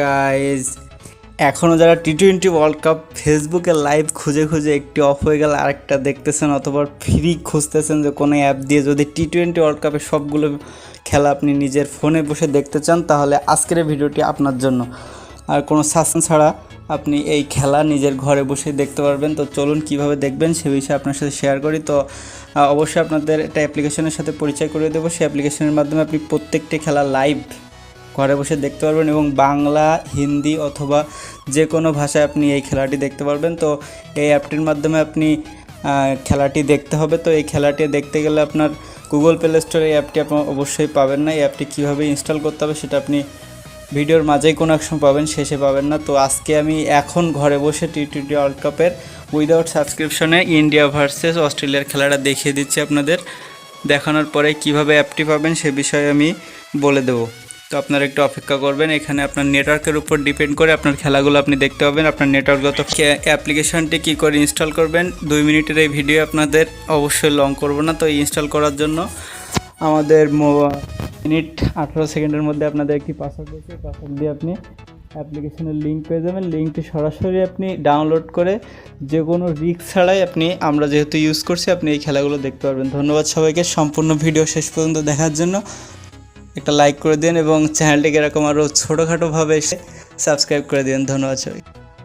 Guys এখনও যারা T twenty world cup ফেসবুকে লাইভ খুঁজে খুঁজে একটি অফ হয়ে গেল, আরেকটা দেখতেছেন অথবা ফ্রি খুঁজতেছেন যে কোনো অ্যাপ দিয়ে যদি টি টোয়েন্টি ওয়ার্ল্ড কাপের সবগুলো খেলা আপনি নিজের ফোনে বসে দেখতে চান, তাহলে আজকের ভিডিওটি আপনার জন্য। আর কোনো সাসপেন্স ছাড়া আপনি এই খেলা নিজের ঘরে বসে দেখতে পারবেন। তো চলুন কীভাবে দেখবেন সে বিষয়ে আপনার সাথে শেয়ার করি। তো অবশ্যই আপনাদের একটা অ্যাপ্লিকেশনের সাথে পরিচয় করে দেবো। সেই অ্যাপ্লিকেশনের মাধ্যমে আপনি প্রত্যেকটি খেলা লাইভ ঘরে বসে দেখতে পারবেন এবং বাংলা, হিন্দি অথবা যে কোনো ভাষায় আপনি এই খেলাটি দেখতে পারবেন। তো এই অ্যাপটির মাধ্যমে আপনি খেলাটি দেখতে হবে। তো এই খেলাটি দেখতে গেলে আপনার গুগল প্লে স্টোরে এই অ্যাপটি আপনি অবশ্যই পাবেন না। এই অ্যাপটি কীভাবে ইনস্টল করতে হবে সেটা আপনি ভিডিওর মাঝেই কোনো এক সময় পাবেন, শেষে পাবেন না। তো আজকে আমি এখন ঘরে বসে টি টোয়েন্টি ওয়ার্ল্ড কাপের উইদাউট সাবস্ক্রিপশনে ইন্ডিয়া ভার্সেস অস্ট্রেলিয়ার খেলাটা দেখিয়ে দিচ্ছি আপনাদের। দেখানোর পরে কীভাবে অ্যাপটি পাবেন সে বিষয়ে আমি বলে দেবো। তো আপনারা একটু অপেক্ষা করবেন। এখানে আপনার নেটওয়ার্কের উপর ডিপেন্ড করে আপনার খেলাগুলো আপনি দেখতে পাবেন। আপনার নেটওয়ার্কগত অ্যাপ্লিকেশনটি কী করে ইনস্টল করবেন? দুই মিনিটের এই ভিডিও আপনাদের অবশ্যই লং করব না। তো ইনস্টল করার জন্য আমাদের মিনিট আঠারো সেকেন্ডের মধ্যে আপনাদের একটি পাসওয়ার্ড দিয়েছে। পাসওয়ার্ড দিয়ে আপনি অ্যাপ্লিকেশনের লিঙ্ক পেয়ে যাবেন। লিঙ্কটি সরাসরি আপনি ডাউনলোড করে যে কোনো রিস্ক ছাড়াই আপনি, আমরা যেহেতু ইউজ করছি, আপনি এই খেলাগুলো দেখতে পারবেন। ধন্যবাদ সবাইকে। সম্পূর্ণ ভিডিও শেষ পর্যন্ত দেখার জন্য। একটা লাইক করে দিন এবং চ্যানেলটিকে এরকম আরও ছোটোখাটোভাবে সাবস্ক্রাইব করে দিন। ধন্যবাদ সবাই